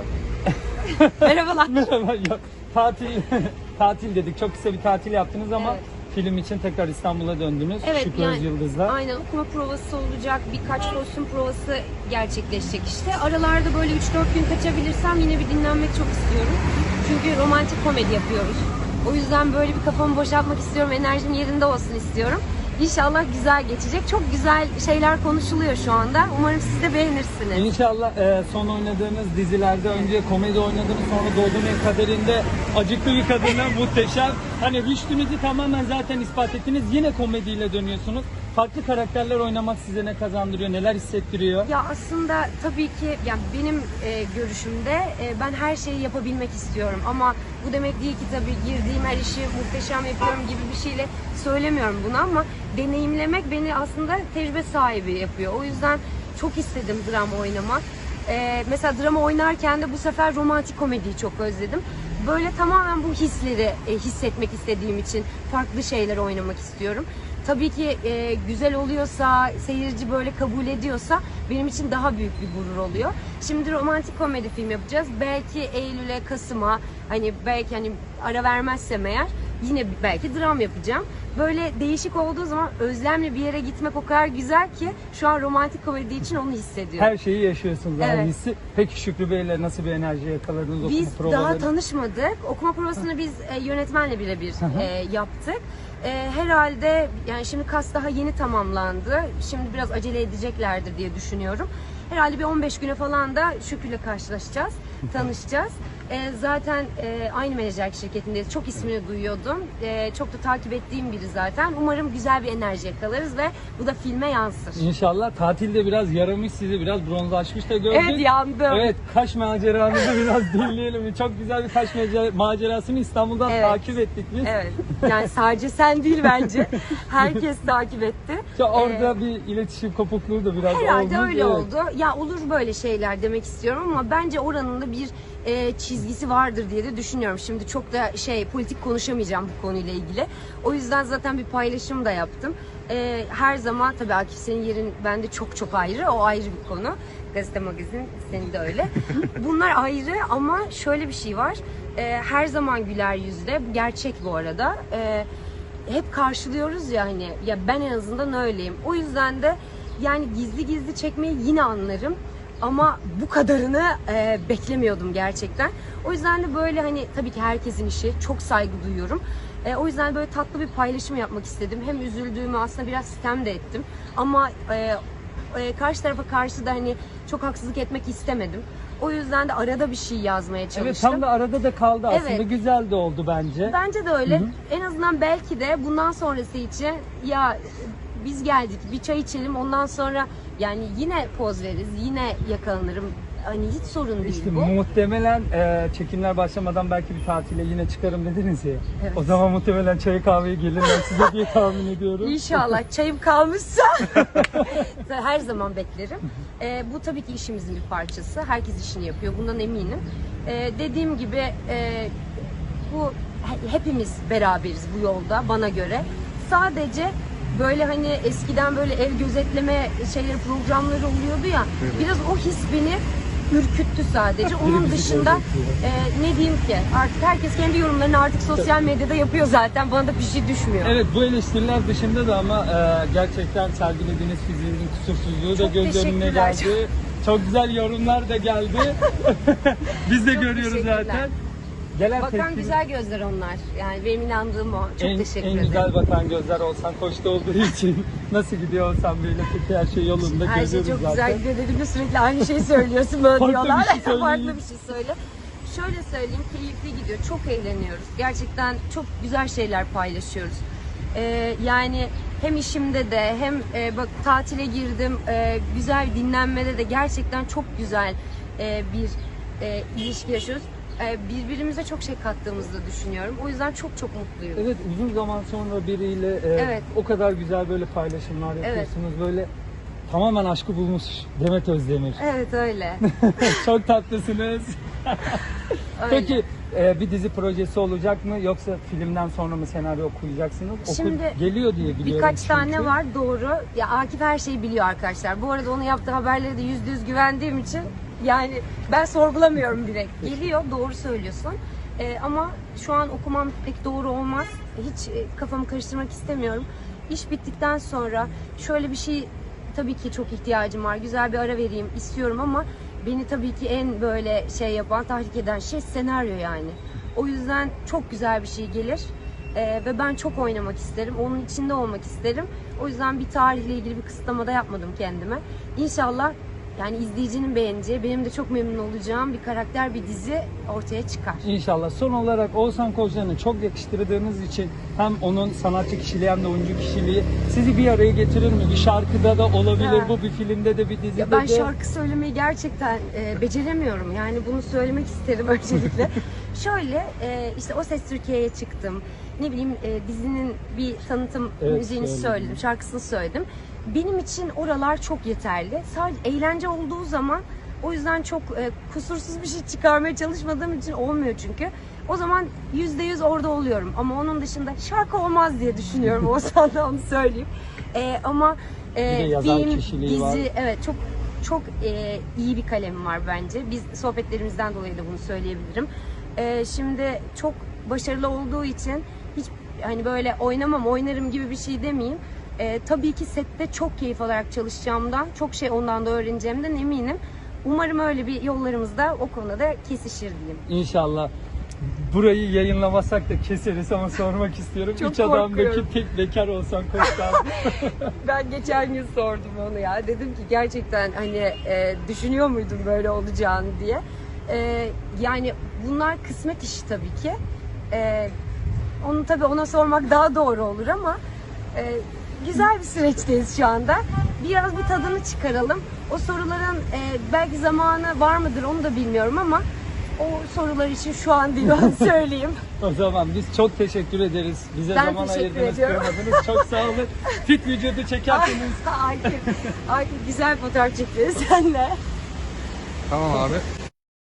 Merhabalar. Merhaba. Tatil tatil dedik. Çok kısa bir tatil yaptınız ama Evet. film için tekrar İstanbul'a döndünüz. Evet, Şükrü yani- Özyıldız'la. Aynen okuma provası olacak. Birkaç kostüm provası gerçekleşecek işte. Aralarda böyle 3-4 gün kaçabilirsem yine bir dinlenmek çok istiyorum. Çünkü romantik komedi yapıyoruz. O yüzden böyle bir kafamı boşaltmak istiyorum. Enerjim yerinde olsun istiyorum. İnşallah güzel geçecek. Çok güzel şeyler konuşuluyor şu anda. Umarım siz de beğenirsiniz. İnşallah e, son oynadığınız dizilerde önce komedi oynadınız sonra Doğduğun Kaderinde acıklı bir kadına muhteşem. Hani rüştünüzü tamamen zaten ispat ettiniz. Yine komediyle dönüyorsunuz. Farklı karakterler oynamak size ne kazandırıyor, neler hissettiriyor? Ya aslında tabii ki yani benim e, görüşümde e, ben her şeyi yapabilmek istiyorum ama bu demek değil ki tabii girdiğim her işi muhteşem yapıyorum gibi bir şeyle söylemiyorum bunu ama deneyimlemek beni aslında tecrübe sahibi yapıyor. O yüzden çok istedim drama oynamak. E, mesela drama oynarken de bu sefer romantik komediyi çok özledim. Böyle tamamen bu hisleri e, hissetmek istediğim için farklı şeyler oynamak istiyorum. Tabii ki e, güzel oluyorsa, seyirci böyle kabul ediyorsa benim için daha büyük bir gurur oluyor. Şimdi romantik komedi film yapacağız. Belki Eylül'e, Kasım'a hani belki hani ara vermezsem eğer yine belki dram yapacağım. Böyle değişik olduğu zaman özlemle bir yere gitmek o kadar güzel ki şu an romantik komedi için onu hissediyorum. Her şeyi yaşıyorsunuz Evet. hissi. Peki Şükrü Bey'le nasıl bir enerji yakaladınız Biz okuma daha provaları? tanışmadık. Okuma provasını biz e, yönetmenle birebir e, yaptık. E, herhalde yani şimdi kas daha yeni tamamlandı. Şimdi biraz acele edeceklerdir diye düşünüyorum. Herhalde bir 15 güne falan da Şükrü'yle karşılaşacağız, tanışacağız. E, zaten e, aynı menajer şirketindeyiz. Çok ismini duyuyordum. E, çok da takip ettiğim biri zaten. Umarım güzel bir enerji yakalarız ve bu da filme yansır. İnşallah tatilde biraz yaramış sizi, biraz bronzlaşmış da gördük. Evet yandım. Evet, Kaş maceranızı biraz dinleyelim. Çok güzel bir Kaş macer- macerasını İstanbul'dan Evet. takip ettik biz. Evet. Yani sadece sen değil bence. Herkes takip etti. İşte orada Ee, bir iletişim kopukluğu da biraz Herhalde olmuş. öyle Evet. oldu. Ya olur böyle şeyler demek istiyorum ama bence oranın da bir e, çizgisi vardır diye de düşünüyorum. Şimdi çok da şey politik konuşamayacağım bu konuyla ilgili. O yüzden zaten bir paylaşım da yaptım. E, her zaman tabii Akif senin yerin bende çok çok ayrı. O ayrı bir konu. Gazete magazin senin de öyle. Bunlar ayrı ama şöyle bir şey var. E, her zaman güler yüzde. Bu gerçek bu arada. E, hep karşılıyoruz ya hani ya ben en azından öyleyim. O yüzden de yani gizli gizli çekmeyi yine anlarım. Ama bu kadarını e, beklemiyordum gerçekten. O yüzden de böyle hani tabii ki herkesin işi. Çok saygı duyuyorum. E, o yüzden böyle tatlı bir paylaşım yapmak istedim. Hem üzüldüğümü aslında biraz sitem de ettim. Ama e, e, karşı tarafa karşı da hani çok haksızlık etmek istemedim. O yüzden de arada bir şey yazmaya çalıştım. Evet, tam da arada da kaldı aslında. Evet. Güzel de oldu bence. Bence de öyle. En azından belki de bundan sonrası için ya biz geldik bir çay içelim ondan sonra yani yine poz veririz yine yakalanırım. Hani hiç sorun değil İşte bu. muhtemelen e, çekimler başlamadan belki bir tatile yine çıkarım dediniz ya. Evet. O zaman muhtemelen çay kahveye gelirler size diye tahmin ediyorum. İnşallah çayım kalmışsa her zaman beklerim. Ee, bu tabii ki işimizin bir parçası. Herkes işini yapıyor. Bundan eminim. Ee, dediğim gibi e, bu he- hepimiz beraberiz bu yolda bana göre. Sadece böyle hani eskiden böyle ev gözetleme şeyleri programları oluyordu ya. Biraz o his beni ürküttü sadece. Onun dışında e, ne diyeyim ki artık herkes kendi yorumlarını artık sosyal medyada yapıyor zaten. Bana da bir şey düşmüyor. Evet bu eleştiriler dışında da ama e, gerçekten sergilediğiniz fiziğinizin kusursuzluğu da Çok göz önüne teşekkürler. geldi. Çok güzel yorumlar da geldi. Biz de Çok görüyoruz zaten. Gelen Bakan tepki- güzel gözler onlar. Yani benim inandığım o. Çok en, teşekkür en ederim. güzel bakan gözler olsan koçta olduğu için nasıl gidiyor olsan böyle peki her şey yolunda Her şey çok zaten. güzel gidiyor dediğimde sürekli aynı şeyi söylüyorsun böyle Farklı bir diyorlar. şey söyleyin. Farklı bir şey söyle. Şöyle söyleyeyim keyifli gidiyor. Çok eğleniyoruz. Gerçekten çok güzel şeyler paylaşıyoruz. Ee, yani hem işimde de hem e, bak tatile girdim. e, güzel bir dinlenmede de gerçekten çok güzel e, bir e, ilişki yaşıyoruz. E, birbirimize çok şey kattığımızı düşünüyorum. O yüzden çok çok mutluyum. Evet uzun zaman sonra biriyle e, Evet. o kadar güzel böyle paylaşımlar yapıyorsunuz. Böyle tamamen aşkı bulmuş Demet Özdemir. Evet öyle. Çok tatlısınız. öyle. Peki e, bir dizi projesi olacak mı yoksa filmden sonra mı senaryo okuyacaksınız? Oku- Şimdi geliyor diye biliyorum. Birkaç çünkü. tane var doğru. Ya Akif her şeyi biliyor arkadaşlar. Bu arada onun yaptığı haberleri de yüzde yüz güvendiğim için Yani ben sorgulamıyorum direkt. Geliyor doğru söylüyorsun. Ee, ama şu an okumam pek doğru olmaz. Hiç e, kafamı karıştırmak istemiyorum. İş bittikten sonra şöyle bir şey tabii ki çok ihtiyacım var. Güzel bir ara vereyim istiyorum ama beni tabii ki en böyle şey yapan, tahrik eden şey senaryo yani. O yüzden çok güzel bir şey gelir. Ee, ve ben çok oynamak isterim. Onun içinde olmak isterim. O yüzden bir tarihle ilgili bir kısıtlama da yapmadım kendime. İnşallah yani izleyicinin beğeneceği, benim de çok memnun olacağım bir karakter, bir dizi ortaya çıkar. İnşallah. Son olarak Oğuzhan Koçlar'ı çok yakıştırdığınız için hem onun sanatçı kişiliği hem de oyuncu kişiliği sizi bir araya getirir mi? Bir şarkıda da olabilir Ha. bu, bir filmde de bir dizide Ya ben de. şarkı söylemeyi gerçekten e, beceremiyorum. Yani bunu söylemek isterim öncelikle. Şöyle e, işte O Ses Türkiye'ye çıktım. Ne bileyim e, dizinin bir tanıtım Evet, müziğini söyledin. söyledim, şarkısını söyledim. Benim için oralar çok yeterli. Sadece eğlence olduğu zaman o yüzden çok e, kusursuz bir şey çıkarmaya çalışmadığım için olmuyor çünkü. O zaman yüzde yüz orada oluyorum. Ama onun dışında şarkı olmaz diye düşünüyorum. O sanda onu söyleyeyim. E, ama e, film, dizi, var. evet çok çok e, iyi bir kalemi var bence. Biz sohbetlerimizden dolayı da bunu söyleyebilirim. E, şimdi çok başarılı olduğu için hiç hani böyle oynamam oynarım gibi bir şey demeyeyim. E, tabii ki sette çok keyif alarak çalışacağımdan, çok şey ondan da öğreneceğimden eminim. Umarım öyle bir yollarımız da o konuda da kesişir diyeyim. İnşallah. Burayı yayınlamasak da keseriz ama sormak istiyorum. Çok Üç adamdaki tek bekar olsan kaldı. Ben geçen gün sordum onu ya. Dedim ki gerçekten hani e, düşünüyor muydun böyle olacağını diye. E, yani bunlar kısmet işi tabii ki. E, onu tabii ona sormak daha doğru olur ama e, güzel bir süreçteyiz şu anda. Biraz bir tadını çıkaralım. O soruların e, belki zamanı var mıdır onu da bilmiyorum ama o sorular için şu an değil söyleyeyim. o zaman biz çok teşekkür ederiz. Bize Ben zaman ayırdınız, ediyorum. kırmadınız. Çok sağ olun. Fit vücudu çekerseniz Ay, ay, güzel fotoğraf çekiyoruz senle. Tamam abi.